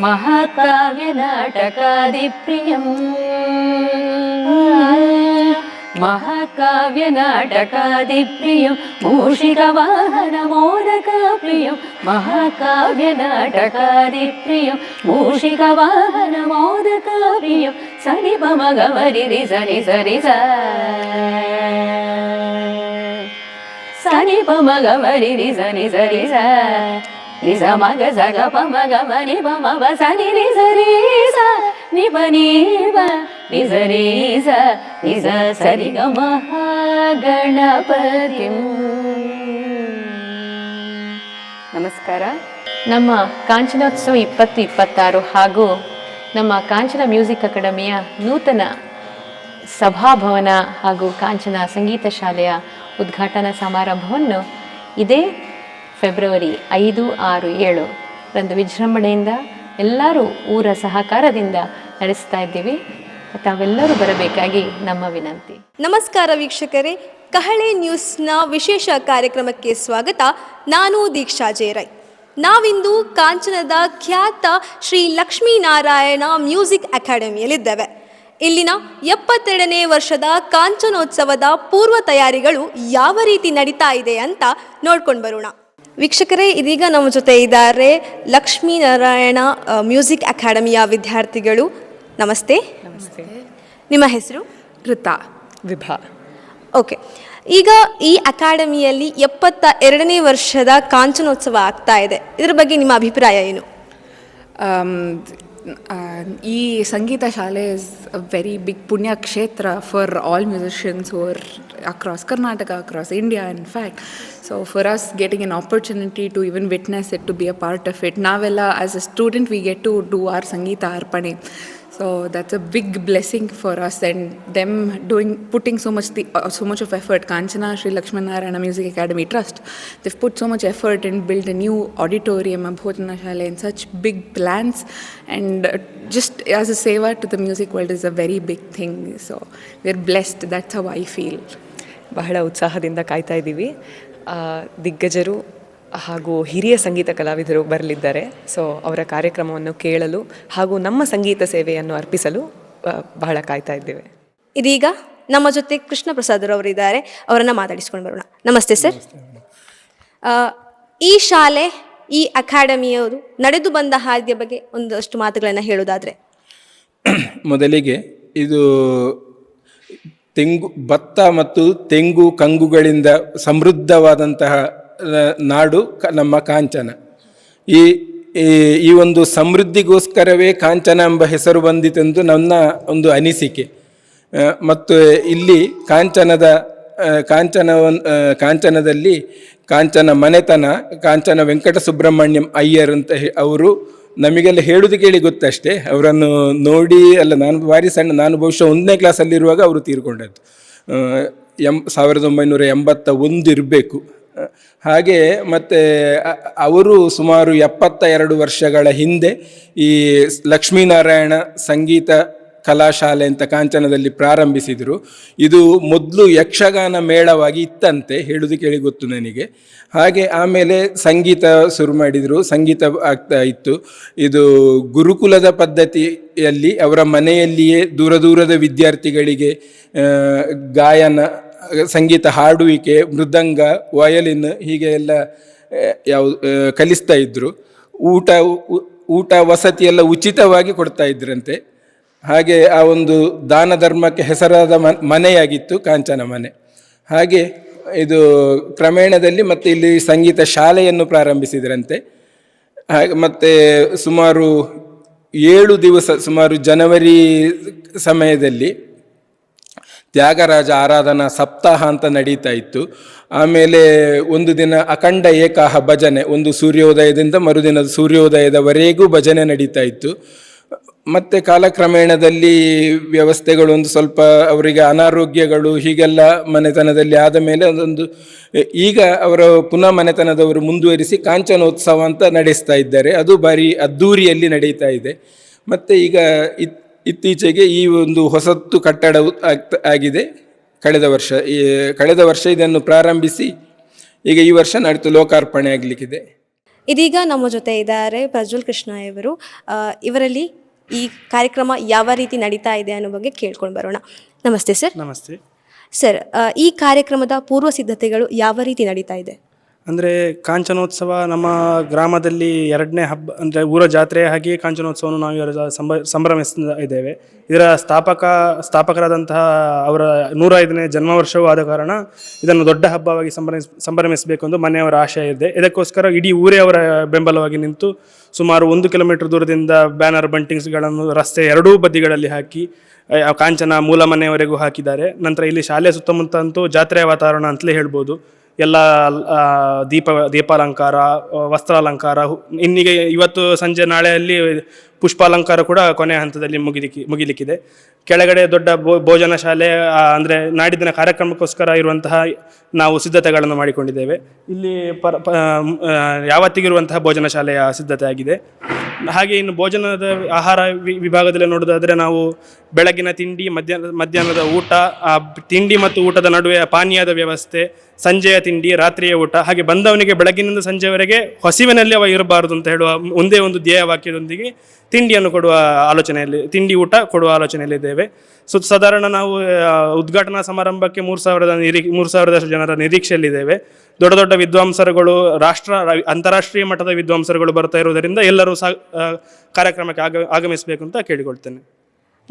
महाकाव्यनाटकादिप्रियम् महाकाव्यनाटकादिप्रियं मूषिकवाहनमोदकप्रियं महाकाव्यनाटकादिप्रियं मूषिकवाहनमोदकप्रियं सनिपमगवरिरि सनि सरि स सनिपमगवरिरि सनि सरि स సని సరి స రి స మగ సగ పమ గమ ని పమ వ సని రి సరి స ని ప ని ప రి సరి స రి స సరి గ ಮಹಾಗಣಪತಿ ನಮಸ್ಕಾರ ನಮ್ಮ ಕಾಂಚನೋತ್ಸವ ಇಪ್ಪತ್ತು ಇಪ್ಪತ್ತಾರು ಹಾಗೂ ನಮ್ಮ ಕಾಂಚನ ಮ್ಯೂಸಿಕ್ ಅಕಾಡೆಮಿಯ ನೂತನ ಸಭಾಭವನ ಹಾಗೂ ಕಾಂಚನ ಸಂಗೀತ ಶಾಲೆಯ ಉದ್ಘಾಟನಾ ಸಮಾರಂಭವನ್ನು ಇದೇ ಫೆಬ್ರವರಿ ಐದು, ಆರು, ಏಳು ರಂದು ವಿಜೃಂಭಣೆಯಿಂದ ಎಲ್ಲರೂ ಊರ ಸಹಕಾರದಿಂದ ನಡೆಸ್ತಾ ಇದ್ದೀವಿ. ತಾವೆಲ್ಲರೂ ಬರಬೇಕಾಗಿ ನಮ್ಮ ವಿನಂತಿ. ನಮಸ್ಕಾರ ವೀಕ್ಷಕರೇ. ಕಹಳೆ ನ್ಯೂಸ್ನ ವಿಶೇಷ ಕಾರ್ಯಕ್ರಮಕ್ಕೆ ಸ್ವಾಗತ. ನಾನು ದೀಕ್ಷಾ ಜೇರೈ ನಾವಿಂದು ಕಾಂಚನದ ಖ್ಯಾತ ಶ್ರೀ ಲಕ್ಷ್ಮೀನಾರಾಯಣ ಮ್ಯೂಸಿಕ್ ಅಕಾಡೆಮಿಯಲ್ಲಿದ್ದೇವೆ. ಇಲ್ಲಿನ ಎಪ್ಪತ್ತೆರಡನೇ ವರ್ಷದ ಕಾಂಚನೋತ್ಸವದ ಪೂರ್ವ ತಯಾರಿಗಳು ಯಾವ ರೀತಿ ನಡೀತಾ ಇದೆ ಅಂತ ನೋಡ್ಕೊಂಡು ಬರೋಣ. ವೀಕ್ಷಕರೇ ಇದೀಗ ನಮ್ಮ ಜೊತೆ ಇದ್ದಾರೆ ಲಕ್ಷ್ಮೀನಾರಾಯಣ ನಾರಾಯಣ ಮ್ಯೂಸಿಕ್ ಅಕಾಡೆಮಿಯ ವಿದ್ಯಾರ್ಥಿಗಳು. ನಮಸ್ತೆ. ನಮಸ್ತೆ. ನಿಮ್ಮ ಹೆಸರು? ಕೃತಾ ವಿಭಾ. ಓಕೆ. ಈಗ ಈ ಅಕಾಡೆಮಿಯಲ್ಲಿ ಎಪ್ಪತ್ತ ಎರಡನೇ ವರ್ಷದ ಕಾಂಚನೋತ್ಸವ ಆಗ್ತಾ ಇದೆ. ಇದರ ಬಗ್ಗೆ ನಿಮ್ಮ ಅಭಿಪ್ರಾಯ ಏನು? ಈ ಸಂಗೀತ ಶಾಲೆ ಇಸ್ ಅ ವೆರಿ ಬಿಗ್ ಪುಣ್ಯ ಕ್ಷೇತ್ರ for all musicians or across Karnataka across India in fact so for us getting an opportunity to even witness it to be a part of it ನಾವೆಲ್ಲ as a student we get to do our ಸಂಗೀತ ಅರ್ಪಣೆ So that's a big blessing for us and them doing putting so much the, uh, so much of effort. Kanchana Sri Lakshmanarayana Music Academy Trust, they've put so much effort and built a new auditorium, a Bhojana Shala, and such big plans. And uh, just as a seva to the music world is a very big thing. So we're blessed. That's how I feel. ಬಹಳ ಉತ್ಸಾಹದಿಂದ ಕಾಯ್ತಾ ಇದ್ದೀವಿ ದಿಗ್ಗಜರು ಹಾಗೂ ಹಿರಿಯ ಸಂಗೀತ ಕಲಾವಿದರು ಬರಲಿದ್ದಾರೆ. So ಅವರ ಕಾರ್ಯಕ್ರಮವನ್ನು ಕೇಳಲು ಹಾಗೂ ನಮ್ಮ ಸಂಗೀತ ಸೇವೆಯನ್ನು ಅರ್ಪಿಸಲು ಬಹಳ ಕಾಯ್ತಾ ಇದ್ದೇವೆ. ಇದೀಗ ನಮ್ಮ ಜೊತೆ ಕೃಷ್ಣ ಪ್ರಸಾದ್ ಇದ್ದಾರೆ ಅವರನ್ನು ಮಾತಾಡಿಸ್ಕೊಂಡು ಬರೋಣ. ನಮಸ್ತೆ ಸರ್. ಆ, ಈ ಶಾಲೆ ಈ ಅಕಾಡೆಮಿಯವರು ನಡೆದು ಬಂದ ಹಾದಿಯ ಬಗ್ಗೆ ಒಂದಷ್ಟು ಮಾತುಗಳನ್ನು ಹೇಳೋದಾದರೆ ಮೊದಲಿಗೆ ಇದು ತೆಂಗು ಭತ್ತ ಮತ್ತು ತೆಂಗು ಕಂಗುಗಳಿಂದ ಸಮೃದ್ಧವಾದಂತಹ ನಾಡು ನಮ್ಮ ಕಾಂಚನ. ಈ, ಈ- ಒಂದು ಸಮೃದ್ಧಿಗೋಸ್ಕರವೇ ಕಾಂಚನ ಎಂಬ ಹೆಸರು ಬಂದಿತೆಂದು ನನ್ನ ಒಂದು ಅನಿಸಿಕೆ. ಮತ್ತು ಇಲ್ಲಿ ಕಾಂಚನದ ಕಾಂಚನ ಕಾಂಚನವನ್ ಕಾಂಚನದಲ್ಲಿ ಕಾಂಚನ ಮನೆತನ, ಕಾಂಚನ ವೆಂಕಟ ಸುಬ್ರಹ್ಮಣ್ಯಂ ಅಯ್ಯರ್ ಅಂತ ಅವರು ನಮಗೆಲ್ಲ ಹೇಳುದು ಕೇಳಿ ಗೊತ್ತಷ್ಟೇ. ಅವರನ್ನು ನೋಡಿ, ಅಲ್ಲ, ನಾನು ಭಾರಿ ಸಣ್ಣ, ನಾನು ಬಹುಶಃ ಒಂದನೇ ಕ್ಲಾಸಲ್ಲಿರುವಾಗ ಅವರು ತೀರ್ಕೊಂಡದ್ದು. ಎಂ, ಸಾವಿರದ ಒಂಬೈನೂರ ಎಂಬತ್ತ ಒಂದು ಇರಬೇಕು ಹಾಗೆ ಮತ್ತು ಅವರು ಸುಮಾರು ಎಪ್ಪತ್ತ ಎರಡು ವರ್ಷಗಳ ಹಿಂದೆ ಈ ಲಕ್ಷ್ಮೀನಾರಾಯಣ ಸಂಗೀತ ಕಲಾಶಾಲೆ ಅಂತ ಕಾಂಚನದಲ್ಲಿ ಪ್ರಾರಂಭಿಸಿದರು. ಇದು ಮೊದಲು ಯಕ್ಷಗಾನ ಮೇಳವಾಗಿ ಇತ್ತಂತೆ ಹೇಳುವುದು ಕೇಳಿ ಗೊತ್ತು ನನಗೆ. ಹಾಗೆ ಆಮೇಲೆ ಸಂಗೀತ ಶುರು ಮಾಡಿದರು, ಸಂಗೀತ ಆಗ್ತಾ ಇತ್ತು. ಇದು ಗುರುಕುಲದ ಪದ್ಧತಿಯಲ್ಲಿ, ಅವರ ಮನೆಯಲ್ಲಿಯೇ ದೂರ ದೂರದ ವಿದ್ಯಾರ್ಥಿಗಳಿಗೆ ಗಾಯನ ಸಂಗೀತ ಹಾಡುವಿಕೆ, ಮೃದಂಗ, ವಯಲಿನ್ ಹೀಗೆ ಎಲ್ಲ ಯಾವ ಕಲಿಸ್ತಾ ಇದ್ದರು ಊಟ ಊಟ ವಸತಿ ಎಲ್ಲ ಉಚಿತವಾಗಿ ಕೊಡ್ತಾ ಇದ್ರಂತೆ. ಹಾಗೆ ಆ ಒಂದು ದಾನ ಧರ್ಮಕ್ಕೆ ಹೆಸರಾದ ಮನೆಯಾಗಿತ್ತು, ಕಾಂಚನ ಮನೆ. ಹಾಗೆ ಇದು ಕ್ರಮೇಣದಲ್ಲಿ ಮತ್ತೆ ಇಲ್ಲಿ ಸಂಗೀತ ಶಾಲೆಯನ್ನು ಪ್ರಾರಂಭಿಸಿದ್ರಂತೆ. ಹಾಗೆ ಮತ್ತೆ ಸುಮಾರು ಏಳು ದಿವಸ, ಸುಮಾರು ಜನವರಿ ಸಮಯದಲ್ಲಿ ತ್ಯಾಗರಾಜ ಆರಾಧನಾ ಸಪ್ತಾಹ ಅಂತ ನಡೀತಾ ಇತ್ತು. ಆಮೇಲೆ ಒಂದು ದಿನ ಅಖಂಡ ಏಕಾಹ ಭಜನೆ, ಒಂದು ಸೂರ್ಯೋದಯದಿಂದ ಮರುದಿನದ ಸೂರ್ಯೋದಯದವರೆಗೂ ಭಜನೆ ನಡೀತಾ ಇತ್ತು. ಮತ್ತೆ ಕಾಲಕ್ರಮೇಣದಲ್ಲಿ ವ್ಯವಸ್ಥೆಗಳು ಒಂದು ಸ್ವಲ್ಪ ಅವರಿಗೆ ಅನಾರೋಗ್ಯಗಳು, ಹೀಗೆಲ್ಲ ಮನೆತನದಲ್ಲಿ ಆದ ಮೇಲೆ ಅದೊಂದು, ಈಗ ಅವರ ಪುನಃ ಮನೆತನದವರು ಮುಂದುವರಿಸಿ ಕಾಂಚನೋತ್ಸವ ಅಂತ ನಡೆಸ್ತಾ ಇದ್ದಾರೆ. ಅದು ಭಾರಿ ಅದ್ದೂರಿಯಲ್ಲಿ ನಡೀತಾ ಇದೆ. ಮತ್ತು ಈಗ ಇತ್ ಇತ್ತೀಚೆಗೆ ಈ ಒಂದು ಹೊಸತ್ತು ಕಟ್ಟಡ ಆಗ್ತ- ಆಗಿದೆ. ಕಳೆದ ವರ್ಷ ಈ ಕಳೆದ ವರ್ಷ ಇದನ್ನು ಪ್ರಾರಂಭಿಸಿ ಈಗ ಈ ವರ್ಷ ನಡೆದು ಲೋಕಾರ್ಪಣೆ ಆಗಲಿಕ್ಕಿದೆ. ಇದೀಗ ನಮ್ಮ ಜೊತೆ ಇದ್ದಾರೆ ಪ್ರಜ್ವಲ್ ಕೃಷ್ಣ ಇವರು. ಇವರಲ್ಲಿ ಈ ಕಾರ್ಯಕ್ರಮ ಯಾವ ರೀತಿ ನಡೀತಾ ಇದೆ ಅನ್ನೋ ಬಗ್ಗೆ ಕೇಳ್ಕೊಂಡು ಬರೋಣ. ನಮಸ್ತೆ ಸರ್. ನಮಸ್ತೆ. ಸರ್ ಈ ಕಾರ್ಯಕ್ರಮದ ಪೂರ್ವ ಸಿದ್ಧತೆಗಳು ಯಾವ ರೀತಿ ನಡೀತಾ ಇದೆ? ಅಂದರೆ ಕಾಂಚನೋತ್ಸವ ನಮ್ಮ ಗ್ರಾಮದಲ್ಲಿ ಎರಡನೇ ಹಬ್ಬ, ಅಂದರೆ ಊರ ಜಾತ್ರೆ ಹಾಗೆಯೇ ಕಾಂಚನೋತ್ಸವವನ್ನು ನಾವು ಇವರ ಸಂಭ ಇದ್ದೇವೆ. ಇದರ ಸ್ಥಾಪಕ, ಸ್ಥಾಪಕರಾದಂತಹ ಅವರ ನೂರ ಐದನೇ ಜನ್ಮ ವರ್ಷವೂ ಆದ ಕಾರಣ ಇದನ್ನು ದೊಡ್ಡ ಹಬ್ಬವಾಗಿ ಸಂಭ್ರಮಿಸ್ ಸಂಭ್ರಮಿಸಬೇಕು ಎಂದು ಮನೆಯವರ ಆಶಯ ಇದೆ. ಇದಕ್ಕೋಸ್ಕರ ಇಡೀ ಊರೇ ಅವರ ಬೆಂಬಲವಾಗಿ ನಿಂತು ಸುಮಾರು ಒಂದು ಕಿಲೋಮೀಟರ್ ದೂರದಿಂದ ಬ್ಯಾನರ್ ಬಂಟಿಂಗ್ಸ್ಗಳನ್ನು ರಸ್ತೆ ಎರಡೂ ಬದಿಗಳಲ್ಲಿ ಹಾಕಿ ಕಾಂಚನ ಮೂಲ ಮನೆಯವರೆಗೂ ಹಾಕಿದ್ದಾರೆ. ನಂತರ ಇಲ್ಲಿ ಶಾಲೆ ಸುತ್ತಮುತ್ತ ಅಂತೂ ಜಾತ್ರೆಯ ವಾತಾವರಣ ಅಂತಲೇ ಹೇಳ್ಬೋದು. ಎಲ್ಲ ದೀಪ, ದೀಪಾಲಂಕಾರ, ವಸ್ತ್ರಾಲಂಕಾರ. ಇನ್ನಿಗೆ ಇವತ್ತು ಸಂಜೆ ನಾಳೆಯಲ್ಲಿ ಪುಷ್ಪಾಲಂಕಾರ ಕೂಡ ಕೊನೆಯ ಹಂತದಲ್ಲಿ ಮುಗಿಲಿಕ್ಕೆ ಮುಗಿಲಿಕ್ಕಿದೆ. ಕೆಳಗಡೆ ದೊಡ್ಡ ಭೋ- ಭೋಜನ ಶಾಲೆ ಅಂದರೆ ನಾಡಿದ್ದಿನ ಕಾರ್ಯಕ್ರಮಕ್ಕೋಸ್ಕರ ಇರುವಂತಹ ನಾವು ಸಿದ್ಧತೆಗಳನ್ನು ಮಾಡಿಕೊಂಡಿದ್ದೇವೆ. ಇಲ್ಲಿ ಪರ ಯಾವತ್ತಿಗಿರುವಂತಹ ಭೋಜನ ಶಾಲೆಯ ಸಿದ್ಧತೆ ಆಗಿದೆ ಹಾಗೆ ಇನ್ನು ಭೋಜನದ ಆಹಾರ ವಿಭಾಗದಲ್ಲಿ ನೋಡೋದಾದರೆ ನಾವು ಬೆಳಗಿನ ತಿಂಡಿ, ಮಧ್ಯಾಹ್ನ, ಮಧ್ಯಾಹ್ನದ ಊಟ ತಿಂಡಿ ಮತ್ತು ಊಟದ ನಡುವೆ ಪಾನೀಯದ ವ್ಯವಸ್ಥೆ, ಸಂಜೆಯ ತಿಂಡಿ, ರಾತ್ರಿಯ ಊಟ, ಹಾಗೆ ಬಂದವನಿಗೆ ಬೆಳಗಿನಿಂದ ಸಂಜೆವರೆಗೆ ಹಸಿವಿನಲ್ಲಿ ಅವ ಇರಬಾರದು ಅಂತ ಹೇಳುವ ಒಂದೇ ಒಂದು ಧ್ಯೇಯ ವಾಕ್ಯದೊಂದಿಗೆ ತಿಂಡಿಯನ್ನು ಕೊಡುವ ಆಲೋಚನೆಯಲ್ಲಿ, ತಿಂಡಿ ಊಟ ಕೊಡುವ ಆಲೋಚನೆಯಲ್ಲಿದ್ದೇವೆ. ಸೊ ಸಾಧಾರಣ ನಾವು ಉದ್ಘಾಟನಾ ಸಮಾರಂಭಕ್ಕೆ ಮೂರು ಸಾವಿರದ ನಿರೀ ಮೂರು ಸಾವಿರದಷ್ಟು ಜನರ ನಿರೀಕ್ಷೆಯಲ್ಲಿದ್ದೇವೆ. ದೊಡ್ಡ ದೊಡ್ಡ ವಿದ್ವಾಂಸರುಗಳು ರಾಷ್ಟ್ರ ಅಂತಾರಾಷ್ಟ್ರೀಯ ಮಟ್ಟದ ವಿದ್ವಾಂಸರುಗಳು ಬರ್ತಾ ಇರುವುದರಿಂದ ಎಲ್ಲರೂ ಸಹ ಕಾರ್ಯಕ್ರಮಕ್ಕೆ ಆಗ ಆಗಮಿಸಬೇಕು ಅಂತ ಕೇಳಿಕೊಳ್ತೇನೆ.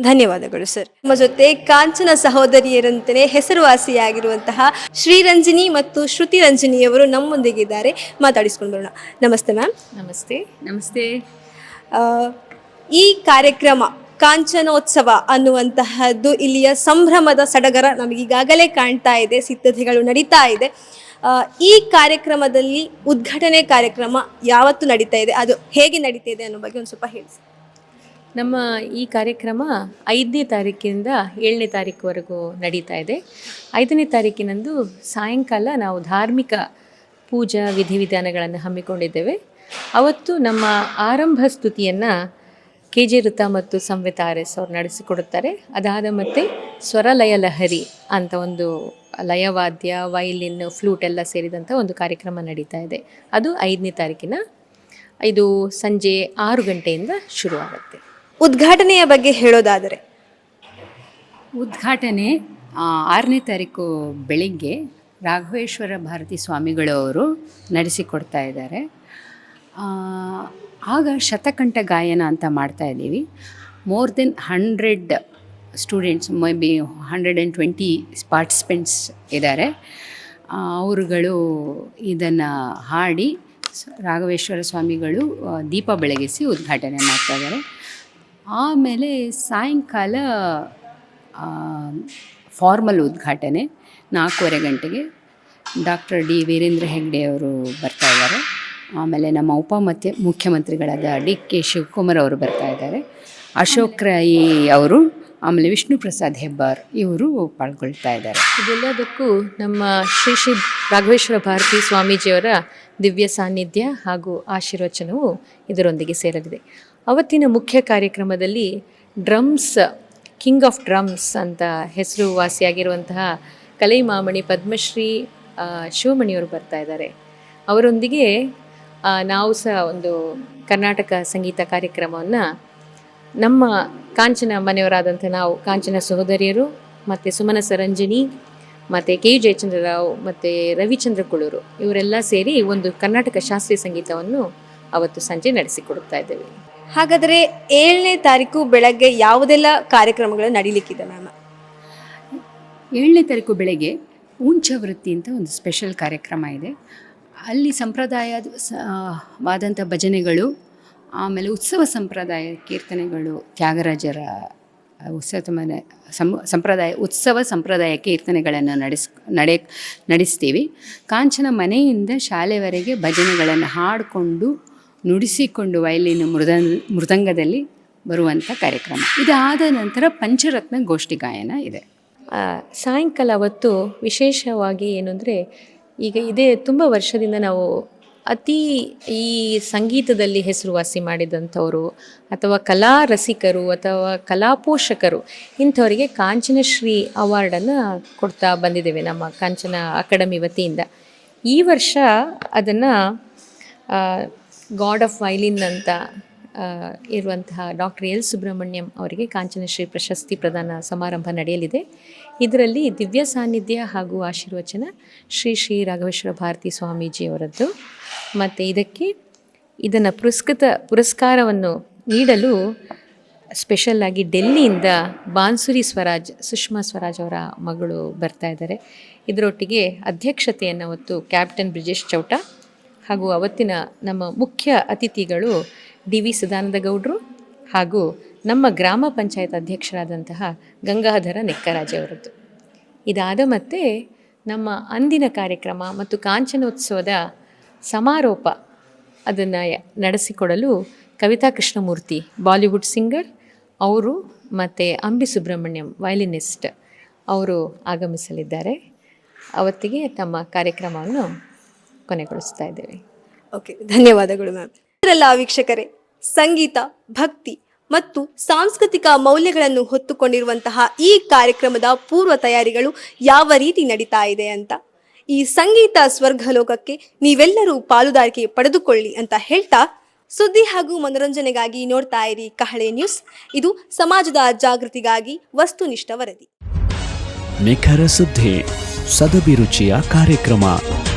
ಧನ್ಯವಾದಗಳು ಸರ್. ನಮ್ಮ ಜೊತೆ ಕಾಂಚನ ಸಹೋದರಿಯರಂತೆ ಹೆಸರುವಾಸಿಯಾಗಿರುವಂತಹ ಶ್ರೀರಂಜಿನಿ ಮತ್ತು ಶ್ರುತಿ ರಂಜನಿಯವರು ನಮ್ಮೊಂದಿಗಿದ್ದಾರೆ. ಮಾತಾಡಿಸ್ಕೊಂಡು ಬರೋಣ ನಮಸ್ತೆ ಮ್ಯಾಮ್. ನಮಸ್ತೆ. ನಮಸ್ತೆ. ಆ, ಈ ಕಾರ್ಯಕ್ರಮ ಕಾಂಚನೋತ್ಸವ ಅನ್ನುವಂತಹದ್ದು ಇಲ್ಲಿಯ ಸಂಭ್ರಮದ ಸಡಗರ ನಮಗೀಗಾಗಲೇ ಕಾಣ್ತಾ ಇದೆ, ಸಿದ್ಧತೆಗಳು ನಡೀತಾ ಇದೆ. ಈ ಕಾರ್ಯಕ್ರಮದಲ್ಲಿ ಉದ್ಘಾಟನೆ ಕಾರ್ಯಕ್ರಮ ಯಾವತ್ತು ನಡೀತಾ ಇದೆ, ಅದು ಹೇಗೆ ನಡೀತಾ ಇದೆ ಅನ್ನೋ ಬಗ್ಗೆ ಒಂದು ಸ್ವಲ್ಪ ಹೇಳಿ ನಮ್ಮ ಈ ಕಾರ್ಯಕ್ರಮ ಐದನೇ ತಾರೀಕಿನಿಂದ ಏಳನೇ ತಾರೀಕುವರೆಗೂ ನಡೀತಾ ಇದೆ. ಐದನೇ ತಾರೀಕಿನಂದು ಸಾಯಂಕಾಲ ನಾವು ಧಾರ್ಮಿಕ ಪೂಜಾ ವಿಧಿವಿಧಾನಗಳನ್ನು ಹಮ್ಮಿಕೊಂಡಿದ್ದೇವೆ. ಅವತ್ತು ನಮ್ಮ ಆರಂಭ ಸ್ತುತಿಯನ್ನು ಕೆ ಜಿ ಋತ ಮತ್ತು ಸಂವಿತ ಆರ್ ಎಸ್ ಅವರು ನಡೆಸಿಕೊಡುತ್ತಾರೆ. ಅದಾದ ಮತ್ತೆ ಸ್ವರಲಯ ಲಹರಿ ಅಂತ ಒಂದು ಲಯವಾದ್ಯ ವೈಲಿನ್ ಫ್ಲೂಟ್ ಎಲ್ಲ ಸೇರಿದಂಥ ಒಂದು ಕಾರ್ಯಕ್ರಮ ನಡೀತಾ ಇದೆ. ಅದು ಐದನೇ ತಾರೀಕಿನ ಇದು ಸಂಜೆ ಆರು ಗಂಟೆಯಿಂದ ಶುರುವಾಗುತ್ತೆ. ಉದ್ಘಾಟನೆಯ ಬಗ್ಗೆ ಹೇಳೋದಾದರೆ? ಉದ್ಘಾಟನೆ ಆರನೇ ತಾರೀಕು ಬೆಳಿಗ್ಗೆ ರಾಘವೇಶ್ವರ ಭಾರತಿ ಸ್ವಾಮಿಗಳು ಅವರು ನಡೆಸಿಕೊಡ್ತಾ ಇದ್ದಾರೆ. ಆ, ಆಗ ಶತಕಂಠ ಗಾಯನ ಅಂತ ಮಾಡ್ತಾ ಇದ್ದೀವಿ. More than hundred students may be hundred and twenty participants ಇದ್ದಾರೆ ಅವರುಗಳು ಇದನ್ನು ಹಾಡಿ ರಾಘವೇಶ್ವರ ಸ್ವಾಮಿಗಳು ದೀಪ ಬೆಳಗಿಸಿ ಉದ್ಘಾಟನೆ ಮಾಡ್ತಾ ಇದ್ದಾರೆ. ಆಮೇಲೆ ಸಾಯಂಕಾಲ ಫಾರ್ಮಲ್ ಉದ್ಘಾಟನೆ ನಾಲ್ಕೂವರೆ ಗಂಟೆಗೆ. Doctor D. ವೀರೇಂದ್ರ ಹೆಗ್ಡೆ ಅವರು ಬರ್ತಾ ಇದ್ದಾರೆ. ಆಮೇಲೆ ನಮ್ಮ ಉಪಮುಖ್ಯ ಮುಖ್ಯಮಂತ್ರಿಗಳಾದ ಡಿ ಕೆ ಶಿವಕುಮಾರ್ ಅವರು ಬರ್ತಾ ಇದ್ದಾರೆ. ಅಶೋಕ್ ರೈ ಅವರು, ಆಮೇಲೆ ವಿಷ್ಣು ಪ್ರಸಾದ್ ಹೆಬ್ಬಾರ್ ಇವರು ಪಾಲ್ಗೊಳ್ತಾ ಇದ್ದಾರೆ. ಇದೆಲ್ಲದಕ್ಕೂ ನಮ್ಮ ಶ್ರೀ ಶ್ರೀ ರಾಘವೇಶ್ವರ ಭಾರತಿ ಸ್ವಾಮೀಜಿಯವರ ದಿವ್ಯ ಸಾನ್ನಿಧ್ಯ ಹಾಗೂ ಆಶೀರ್ವಚನವು ಇದರೊಂದಿಗೆ ಸೇರಲಿದೆ. ಅವತ್ತಿನ ಮುಖ್ಯ ಕಾರ್ಯಕ್ರಮದಲ್ಲಿ ಡ್ರಮ್ಸ್, ಕಿಂಗ್ ಆಫ್ ಡ್ರಮ್ಸ್ ಅಂತ ಹೆಸರುವಾಸಿಯಾಗಿರುವಂತಹ ಕಲೈಮಾಮಣಿ ಪದ್ಮಶ್ರೀ ಶಿವಮಣಿಯವರು ಬರ್ತಾ ಇದ್ದಾರೆ. ಅವರೊಂದಿಗೆ ನಾವು ಸಹ ಒಂದು ಕರ್ನಾಟಕ ಸಂಗೀತ ಕಾರ್ಯಕ್ರಮವನ್ನು ನಮ್ಮ ಕಾಂಚನ ಮನೆಯವರಾದಂಥ ನಾವು ಕಾಂಚನ ಸಹೋದರಿಯರು ಮತ್ತು ಸುಮನ ಸರಂಜನಿ ಮತ್ತು ಕೆ ಯು ಜಯಚಂದ್ರ ರಾವ್ ಮತ್ತು ರವಿಚಂದ್ರ ಕುಳೂರು ಇವರೆಲ್ಲ ಸೇರಿ ಒಂದು ಕರ್ನಾಟಕ ಶಾಸ್ತ್ರೀಯ ಸಂಗೀತವನ್ನು ಅವತ್ತು ಸಂಜೆ ನಡೆಸಿಕೊಡುತ್ತಾ ಇದ್ದೇವೆ. ಹಾಗಾದರೆ ಏಳನೇ ತಾರೀಕು ಬೆಳಗ್ಗೆ ಯಾವುದೆಲ್ಲ ಕಾರ್ಯಕ್ರಮಗಳು ನಡೀಲಿಕ್ಕಿದೆ ಮ್ಯಾಮ್? ಏಳನೇ ತಾರೀಕು ಬೆಳಗ್ಗೆ ಉಂಚವೃತ್ತಿ ಅಂತ ಒಂದು ಸ್ಪೆಷಲ್ ಕಾರ್ಯಕ್ರಮ ಇದೆ. ಅಲ್ಲಿ ಸಂಪ್ರದಾಯದ ಸ- ವಾದಂಥ ಭಜನೆಗಳು, ಆಮೇಲೆ ಉತ್ಸವ ಸಂಪ್ರದಾಯ ಕೀರ್ತನೆಗಳು, ತ್ಯಾಗರಾಜರ ಉತ್ಸವ ಸಂ, ಸಂಪ್ರದಾಯ, ಉತ್ಸವ ಸಂಪ್ರದಾಯ ಕೀರ್ತನೆಗಳನ್ನು ನಡೆಸ್, ನಡೆ, ನಡೆಸ್ತೀವಿ. ಕಾಂಚನ ಮನೆಯಿಂದ ಶಾಲೆವರೆಗೆ ಭಜನೆಗಳನ್ನು ಹಾಡಿಕೊಂಡು, ನುಡಿಸಿಕೊಂಡು ವಯಲಿನ ಮೃದ ಮೃದಂಗದಲ್ಲಿ ಬರುವಂಥ ಕಾರ್ಯಕ್ರಮ. ಇದಾದ ನಂತರ ಪಂಚರತ್ನ ಗೋಷ್ಠಿ ಗಾಯನ ಇದೆ. ಸಾಯಂಕಾಲ ಅವತ್ತು ವಿಶೇಷವಾಗಿ ಏನು ಅಂದರೆ ಈಗ ಇದೇ ತುಂಬ ವರ್ಷದಿಂದ ನಾವು ಅತಿ ಈ ಸಂಗೀತದಲ್ಲಿ ಹೆಸರುವಾಸಿ ಮಾಡಿದಂಥವರು ಅಥವಾ ಕಲಾ ರಸಿಕರು ಅಥವಾ ಕಲಾ ಪೋಷಕರು ಇಂಥವರಿಗೆ ಕಾಂಚನಶ್ರೀ ಅವಾರ್ಡನ್ನು ಕೊಡ್ತಾ ಬಂದಿದ್ದೇವೆ ನಮ್ಮ ಕಾಂಚನ ಅಕಾಡೆಮಿ ವತಿಯಿಂದ. ಈ ವರ್ಷ ಅದನ್ನು ಗಾಡ್ ಆಫ್ ವೈಲಿನ್ ಅಂತ ಇರುವಂತಹ ಡಾಕ್ಟರ್ ಎಲ್ ಸುಬ್ರಹ್ಮಣ್ಯಂ ಅವರಿಗೆ ಕಾಂಚನಶ್ರೀ ಪ್ರಶಸ್ತಿ ಪ್ರದಾನ ಸಮಾರಂಭ ನಡೆಯಲಿದೆ. ಇದರಲ್ಲಿ ದಿವ್ಯ ಸಾನ್ನಿಧ್ಯ ಹಾಗೂ ಆಶೀರ್ವಚನ ಶ್ರೀ ಶ್ರೀ ರಾಘವೇಶ್ವರ ಭಾರತಿ ಸ್ವಾಮೀಜಿಯವರದ್ದು. ಮತ್ತು ಇದಕ್ಕೆ ಇದನ್ನು ಪುರಸ್ಕೃತ ಪುರಸ್ಕಾರವನ್ನು ನೀಡಲು ಸ್ಪೆಷಲ್ ಆಗಿ ಡೆಲ್ಲಿಯಿಂದ ಬಾನ್ಸುರಿ ಸ್ವರಾಜ್, ಸುಷ್ಮಾ ಸ್ವರಾಜ್ ಅವರ ಮಗಳು ಬರ್ತಾ ಇದ್ದಾರೆ. ಇದರೊಟ್ಟಿಗೆ ಅಧ್ಯಕ್ಷತೆಯನ್ನು ಹೊತ್ತು ಕ್ಯಾಪ್ಟನ್ ಬ್ರಿಜೇಶ್ ಚೌಟ ಹಾಗೂ ಅವತ್ತಿನ ನಮ್ಮ ಮುಖ್ಯ ಅತಿಥಿಗಳು ಡಿ ವಿ ಸದಾನಂದ ಗೌಡರು ಹಾಗೂ ನಮ್ಮ ಗ್ರಾಮ ಪಂಚಾಯತ್ ಅಧ್ಯಕ್ಷರಾದಂತಹ ಗಂಗಾಧರ ನೆಕ್ಕರಾಜವರದ್ದು ಇದಾದ ಮತ್ತೆ ನಮ್ಮ ಅಂದಿನ ಕಾರ್ಯಕ್ರಮ ಮತ್ತು ಕಾಂಚನೋತ್ಸವದ ಸಮಾರೋಪ ಅದನ್ನು ನಡೆಸಿಕೊಡಲು ಕವಿತಾ ಕೃಷ್ಣಮೂರ್ತಿ, ಬಾಲಿವುಡ್ ಸಿಂಗರ್, ಅವರು ಮತ್ತು ಅಂಬಿ ಸುಬ್ರಹ್ಮಣ್ಯಂ ವಯಲಿನಿಸ್ಟ್ ಅವರು ಆಗಮಿಸಲಿದ್ದಾರೆ. ಅವತ್ತಿಗೆ ತಮ್ಮ ಕಾರ್ಯಕ್ರಮವನ್ನು ಕೊನೆಗೊಳಿಸ್ತಾ ಇದ್ದೇವೆ. ಓಕೆ, ಧನ್ಯವಾದಗಳು ಮ್ಯಾಮ್. ಇದರಲ್ಲ ವೀಕ್ಷಕರೇ, ಸಂಗೀತ, ಭಕ್ತಿ ಮತ್ತು ಸಾಂಸ್ಕೃತಿಕ ಮೌಲ್ಯಗಳನ್ನು ಹೊತ್ತುಕೊಂಡಿರುವಂತಹ ಈ ಕಾರ್ಯಕ್ರಮದ ಪೂರ್ವ ತಯಾರಿಗಳು ಯಾವ ರೀತಿ ನಡೀತಾ ಇದೆ ಅಂತ. ಈ ಸಂಗೀತ ಸ್ವರ್ಗಲೋಕಕ್ಕೆ ನೀವೆಲ್ಲರೂ ಪಾಲುದಾರಿಕೆ ಪಡೆದುಕೊಳ್ಳಿ ಅಂತ ಹೇಳ್ತಾ ಸುದ್ದಿ ಹಾಗೂ ಮನೋರಂಜನೆಗಾಗಿ ನೋಡ್ತಾ ಇರಿ ಕಹಳೆ ನ್ಯೂಸ್. ಇದು ಸಮಾಜದ ಜಾಗೃತಿಗಾಗಿ ವಸ್ತುನಿಷ್ಠ ವರದಿ. ನಿಖರ ಸುದ್ದಿ, ಸದಭಿರುಚಿಯ ಕಾರ್ಯಕ್ರಮ.